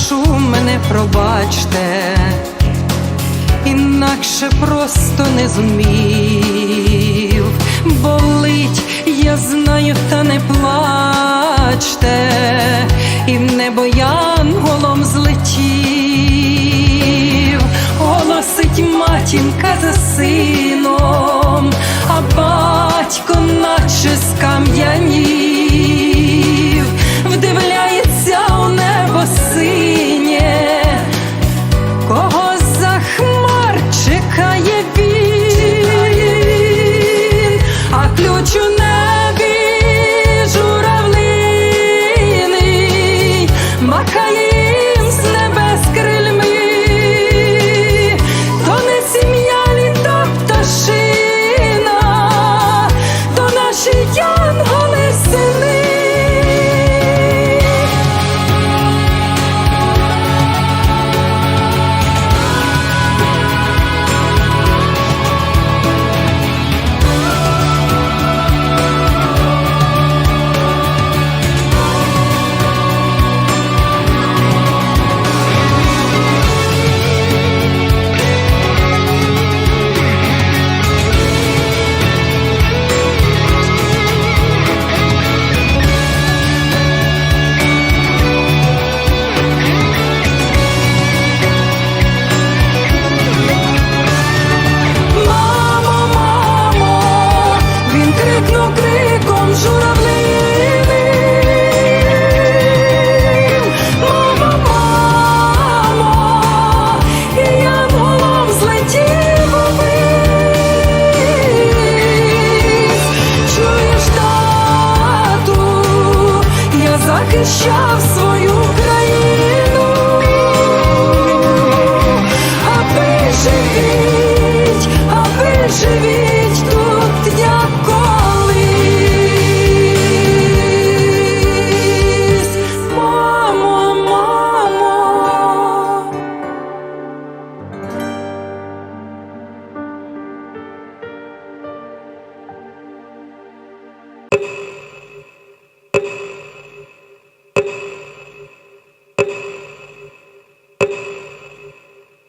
прошу мене пробачте, інакше просто не зумію. що в